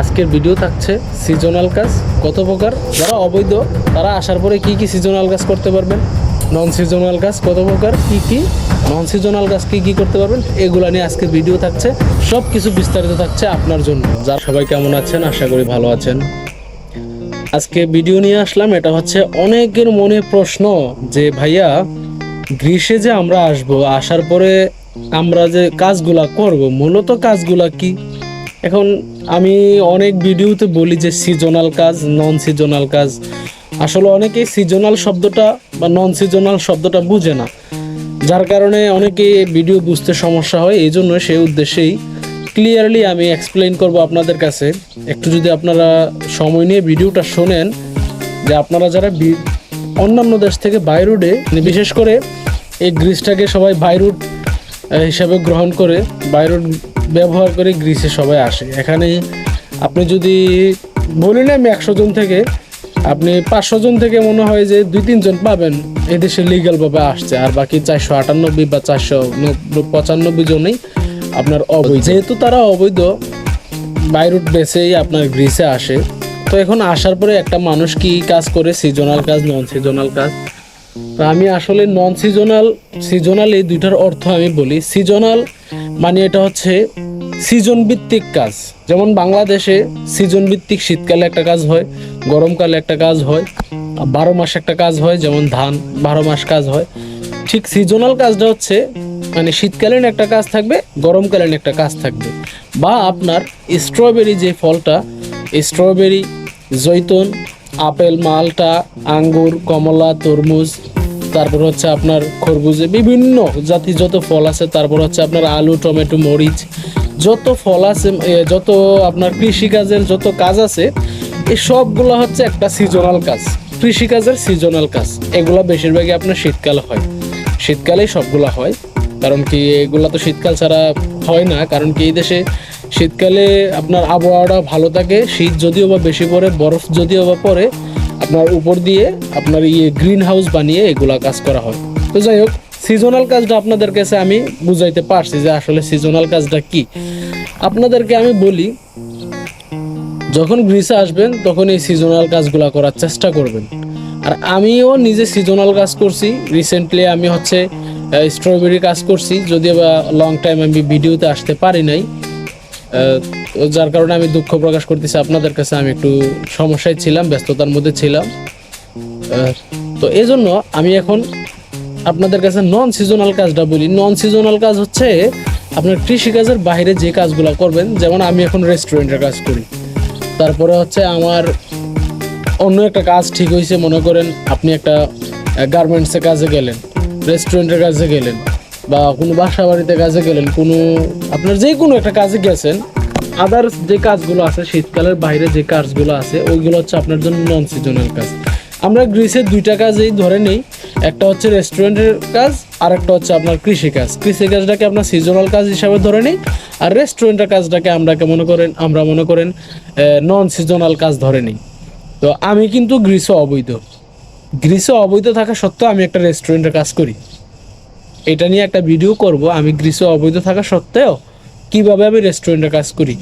আজকের ভিডিও থাকছে সিজনাল কাজ, কত প্রকার? যারা অবৈধ, তারা আসার পরে কি কি সিজনাল কাজ করতে পারবেন? নন সিজনাল কাজ কত প্রকার? কি কি? নন সিজনাল কাজ কি কি করতে পারবেন? এগুলা নিয়ে আজকে ভিডিও থাকছে। সব কিছু বিস্তারিত থাকছে আপনার জন্য। যারা সবাই কেমন আছেন? আশা করি ভালো আছেন। আজকে ভিডিও নিয়ে আসলাম, এটা হচ্ছে অনেকের মনে প্রশ্ন যে, ভাইয়া, গ্রীষ্মে যে আমরা আসব, আসার পরে আমরা যে কাজগুলা করব, মূলত কাজগুলা কি? এখন আমি অনেক ভিডিওতে বলি যে সিজনাল কাজ নন সিজনাল কাজ। আসলে অনেকেই সিজনাল শব্দটা বা নন সিজনাল শব্দটা বুঝে না। যার কারণে অনেকে ভিডিও বুঝতে সমস্যা হয় এই জন্য সেই উদ্দেশ্যেই ক্লিয়ারলি আমি এক্সপ্লেইন করব আপনাদের কাছে। একটু যদি আপনারা সময় নিয়ে ভিডিওটা শোনেন, যে আপনারা যারা অন্যান্য দেশ থেকে বাইরুডে বিশেষ করে এই গ্রিসটাকে সবাই বাইরুড হিসাবে গ্রহণ করে, বাইরুড ব্যবহার করে গ্রিসে সবাই আসে। এখানে আপনি যদি বলি না আমি একশো জন থেকে আপনি পাঁচশো জন থেকে মনে হয় যে দুই তিনজন পাবেন। এদেশে লিগালভাবে আসছে আর বাকি চারশো আটানব্বই বা চারশো পঁচানব্বই জনেই আপনার অবৈধ। যেহেতু তারা অবৈধ বাইরুট বেসেই আপনার গ্রিসে আসে। তো এখন আসার পরে একটা মানুষ কি কাজ করে? সিজনাল কাজ নন সিজনাল কাজ। আমি আসলে নন সিজনাল সিজনাল এই দুইটার অর্থ আমি বলি। সিজনাল মানে এটা হচ্ছে সিজন ভিত্তিক কাজ। যেমন বাংলাদেশে সিজন ভিত্তিক শীতকালে একটা কাজ হয়, গরমকালে একটা কাজ হয় বারো মাস একটা কাজ হয়, যেমন ধান, বারো মাস কাজ হয়। ঠিক সিজনাল কাজটা হচ্ছে মানে শীতকালীন একটা কাজ থাকবে, গরমকালীন একটা কাজ থাকবে। বা আপনার স্ট্রবেরি যে ফলটা স্ট্রবেরি জৈতুন আপেল, মালটা, আঙ্গুর, কমলা, তরমুজ, তারপর হচ্ছে আপনার খরবুজে বিভিন্ন জাতি যত ফল আছে, তারপর হচ্ছে আপনার আলু, টমেটো, মরিচ, যত ফল আছে যত আপনার কৃষিকাজের যত কাজ আছে এই সবগুলো হচ্ছে একটা সিজনাল কাজ। কৃষিকাজের সিজনাল কাজ। এগুলো বেশিরভাগই আপনার শীতকালে হয়। শীতকালেই সবগুলো হয়। কারণ কি, এগুলো তো শীতকাল ছাড়া হয় না। কারণ কি, এই দেশে শীতকালে আপনার আবহাওয়াটা ভালো থাকে, শীত যদিও বা বেশি পড়ে, বরফ যদিও বা পড়ে, আপনার উপর দিয়ে আপনার ইয়ে গ্রিন হাউস বানিয়ে এগুলা কাজ করা হয়। তো যাই হোক সিজনাল কাজটা আপনাদের কাছে আমি বুঝাইতে পারছি যে আসলে সিজনাল কাজটা কি। আপনাদেরকে আমি বলি, যখন গ্রিসে আসবেন, তখন এই সিজনাল কাজগুলা করার চেষ্টা করবেন। আর আমিও নিজে সিজনাল কাজ করছি। রিসেন্টলি আমি হচ্ছে স্ট্রবেরি কাজ করছি। যদিও বা লং টাইম আমি ভিডিওতে আসতে পারি নাই। যার কারণে আমি দুঃখ প্রকাশ করতেছি। আপনাদের কাছে আমি একটু সমস্যায় ছিলাম, ব্যস্ততার মধ্যে ছিলাম। তো এই জন্য আমি এখন আপনাদের কাছে নন সিজনাল কাজটা বলি। নন সিজনাল কাজ হচ্ছে আপনার কৃষিকাজের বাইরে যে কাজগুলো করবেন, যেমন আমি এখন রেস্টুরেন্টের কাজ করি। তারপরে হচ্ছে আমার অন্য একটা কাজ ঠিক হয়েছে মনে করেন আপনি একটা গার্মেন্টসের কাজে গেলেন রেস্টুরেন্টের কাজে গেলেন। বা কোনো বাসা বাড়িতে কাজে গেলেন, কোনো আপনার যে কোনো একটা কাজে গেছেন আদার্স যে কাজগুলো আছে, শীতকালের বাইরে যে কাজগুলো আছে, ওইগুলো হচ্ছে আপনার জন্য নন সিজনাল কাজ। আমরা গ্রিসের দুইটা কাজেই ধরে নেই, একটা হচ্ছে রেস্টুরেন্টের কাজ আর একটা হচ্ছে আপনার কৃষি কাজ। কৃষি কাজটাকে আপনার সিজনাল কাজ হিসাবে ধরে নিই, আর রেস্টুরেন্টের কাজটাকে আমরা মনে করেন, আমরা মনে করেন নন সিজনাল কাজ ধরে নিই। তো আমি কিন্তু গ্রীষ্ম অবৈধ। গ্রীষ্ম অবৈধ থাকা সত্ত্বেও আমি একটা রেস্টুরেন্টে কাজ করি। এটা নিয়ে একটা ভিডিও করব, আমি গ্রীষ্ম অবৈধ থাকা সত্ত্বেও কীভাবে আমি রেস্টুরেন্টে কাজ করি?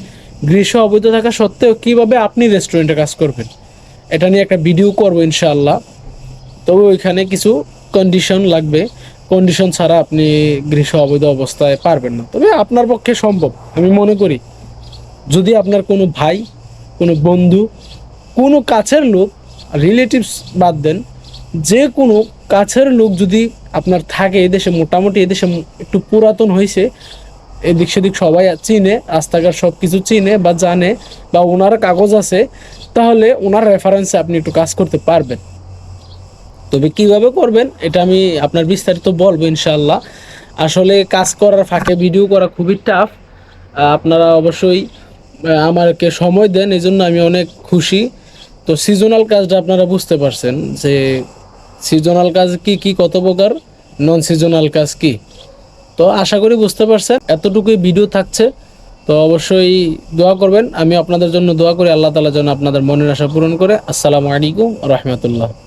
গ্রীষ্ম অবৈধ থাকা সত্ত্বেও কীভাবে আপনি রেস্টুরেন্টে কাজ করবেন? এটা নিয়ে একটা ভিডিও করব ইনশাআল্লাহ। তবে ওইখানে কিছু কন্ডিশন লাগবে। কন্ডিশন ছাড়া আপনি গৃহ অবৈধ অবস্থায় পারবেন না। তবে আপনার পক্ষে সম্ভব, আমি মনে করি। যদি আপনার কোনো ভাই, কোনো বন্ধু, কোনো কাছের লোক রিলেটিভস বাদ দেন, যে কোনো কাছের লোক যদি আপনার থাকে এদেশে মোটামুটি এদেশে একটু পুরাতন হয়েছে। এদিক সেদিক সবাই চিনে, রাস্তাঘাট সব কিছু চিনে বা জানে বা ওনার কাগজ আছে, তাহলে ওনার রেফারেন্সে আপনি একটু কাজ করতে পারবেন। তবে কীভাবে করবেন, এটা আমি আপনার বিস্তারিত বলব ইনশাল্লাহ আসলে কাজ করার ফাঁকে ভিডিও করা খুবই টাফ আপনারা অবশ্যই আমাকে সময় দেন এই জন্য আমি অনেক খুশি। তো সিজনাল কাজটা আপনারা বুঝতে পারছেন যে সিজনাল কাজ কি কি কত প্রকার? নন সিজনাল কাজ কি? তো আশা করি বুঝতে পারছেন, এতটুকুই ভিডিও থাকছে। তো অবশ্যই দোয়া করবেন। আমি আপনাদের জন্য দোয়া করি, আল্লাহ তালা যেন আপনাদের মনের আশা পূরণ করে। আসসালামু আলাইকুম রহমতুল্লাহ।